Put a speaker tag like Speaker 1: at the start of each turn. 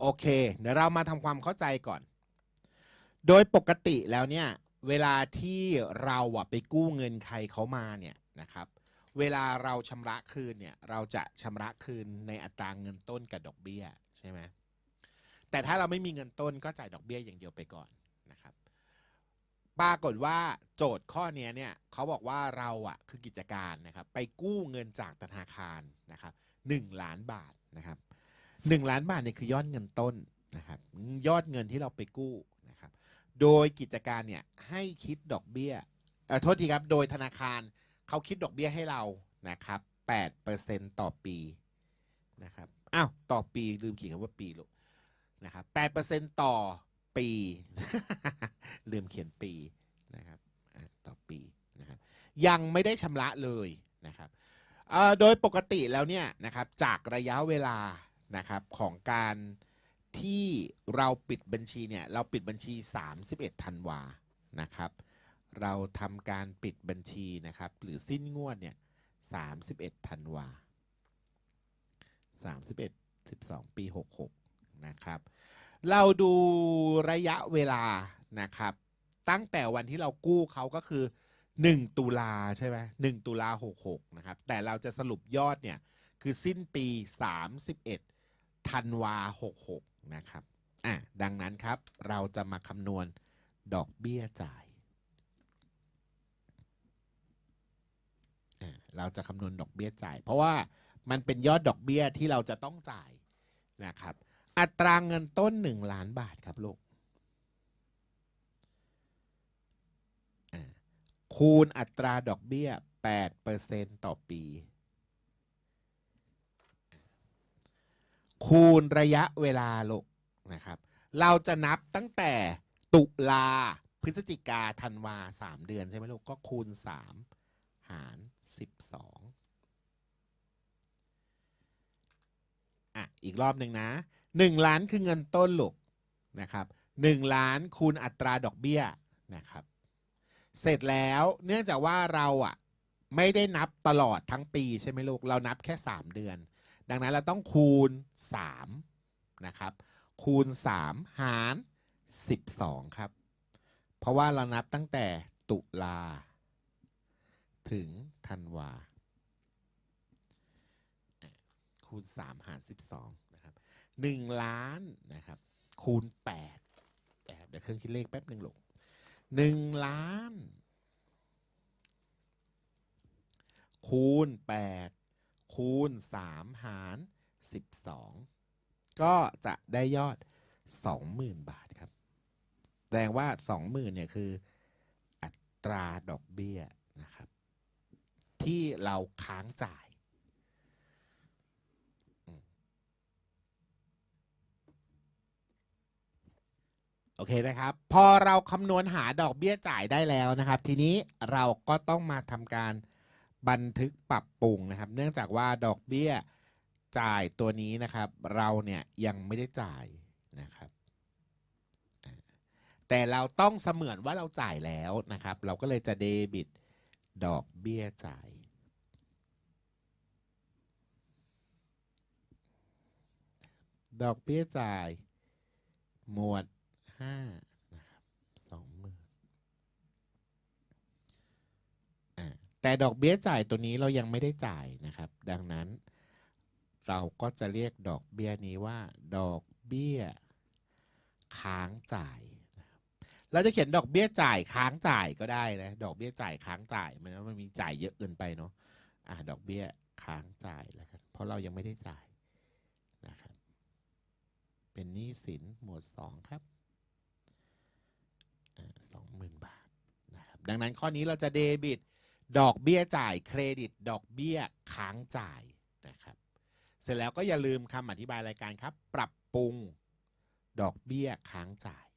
Speaker 1: โอเค เดี๋ยวเรามาทำความเข้าใจก่อน โดยปกติแล้วเนี่ย เวลาที่เราอะไปกู้เงินใครเขามาเนี่ยนะครับ เวลาเราชำระคืนเนี่ย เราจะชำระคืนในอัตราเงินต้นกับดอกเบี้ยใช่ไหมแต่ถ้าเราไม่มีเงินต้นก็จ่ายดอกเบี้ยอย่างเดียวไปก่อนนะครับ ปรากฏว่าโจทย์ข้อเนี้ยเนี่ยเขาบอกว่าเราอะคือกิจการนะครับ ไปกู้เงินจากธนาคารนะครับหนึ่งล้านบาทนะครับ หนึ่งล้านบาทเนี่ยคือยอดเงินต้นนะครับยอดเงินที่เราไปกู้นะครับ โดยกิจการเนี่ยให้คิดดอกเบี้ยเอ่อโทษทีครับ โดยธนาคารเขาคิดดอกเบี้ยให้เรานะครับ8%ต่อปีนะครับอ้าวต่อปีลืมเขียนคำว่าปีลูกนะครับ8%ต่อปี ลืมเขียนปีนะครับอะต่อปีนะครับยังไม่ได้ชำระเลยนะครับโดยปกติแล้วเนี่ยนะครับจากระยะเวลา นะครับของการที่เราปิดบัญชีเนี่ยเราปิดบัญชี 31ธันวานะครับเราทำการปิดบัญชีนะครับหรือสิ้นงวดเนี่ย31ธันวา31 12 ปี 66นะครับเราดูระยะเวลานะครับตั้งแต่วันที่เรากู้เขาก็คือ 1 ตุลาใช่ไหม1ตุลา66นะครับแต่เราจะสรุปยอดเนี่ยคือสิ้นปี 31 ธันวา66นะครับอะดังนั้นครับเราจะมาคำนวณดอกเบี้ยจ่ายอะเราจะคำนวณดอกเบี้ยจ่าย เพราะว่ามันเป็นยอดดอกเบี้ยที่เราจะต้องจ่ายนะครับ อัตราเงินต้น 1 ล้านบาทครับลูกคูณอัตราดอกเบี้ย8%ต่อปี คูณระยะเวลาลูกนะครับ เราจะนับตั้งแต่ตุลาพฤศจิกาธันวาสามเดือนใช่ไหมลูก ก็คูณสามหารสิบสองอะ อีกรอบหนึ่งนะหนึ่งล้านคือเงินต้นลูกนะครับหนึ่งล้านคูณอัตราดอกเบี้ยนะครับ เสร็จแล้วเนื่องจากว่าเราอะไม่ได้นับตลอดทั้งปีใช่ไหมลูก เรานับแค่สามเดือน ดังนั้นเราต้องคูณ 3 นะครับ คูณ 3 หาร 12 ครับ เพราะว่าเรานับตั้งแต่ตุลา ถึงธันวา คูณ 3 หาร 12 นะครับ 1 ล้านนะครับ คูณ8นะครับเดี๋ยวเครื่องคิดเลขแป๊บหนึ่งลูก1ล้าน คูณ 8 คูณ 3 หาร 12 ก็จะได้ยอด 20,000 บาทครับแสดงว่า 20,000เนี่ยคืออัตราดอกเบี้ยนะครับ ที่เราค้างจ่ายโอเคนะครับ พอเราคำนวณหาดอกเบี้ยจ่ายได้แล้วนะครับ ทีนี้เราก็ต้องมาทำการ บันทึกปรับปรุงนะครับ เนื่องจากว่าดอกเบี้ยจ่ายตัวนี้นะครับ เราเนี่ยยังไม่ได้จ่ายนะครับแต่เราต้องเสมือนว่าเราจ่ายแล้วนะครับ เราก็เลยจะเดบิตดอกเบี้ยจ่าย ดอกเบี้ยจ่าย หมวด 5 แต่ดอกเบี้ยจ่ายตัวนี้เรายังไม่ได้จ่ายนะครับ ดังนั้น เราก็จะเรียกดอกเบี้ยนี้ว่า ดอกเบี้ย ค้างจ่ายเราจะเขียนดอกเบี้ยจ่ายค้างจ่ายก็ได้นะดอกเบี้ยจ่ายค้างจ่ายมันมันมีจ่ายเยอะเกินไปเนาะอ่าดอกเบี้ยค้างจ่ายแล้วกันเพราะเรายังไม่ได้จ่ายนะครับเป็นหนี้สินหมวดสองครับสองหมื่นบาทนะครับดังนั้นข้อนี้เราจะเดบิต ดอกเบี้ยจ่ายเครดิต ดอกเบี้ยค้างจ่ายนะครับ เสร็จแล้วก็อย่าลืมคำอธิบายรายการครับ ปรับปรุง ดอกเบี้ยค้างจ่าย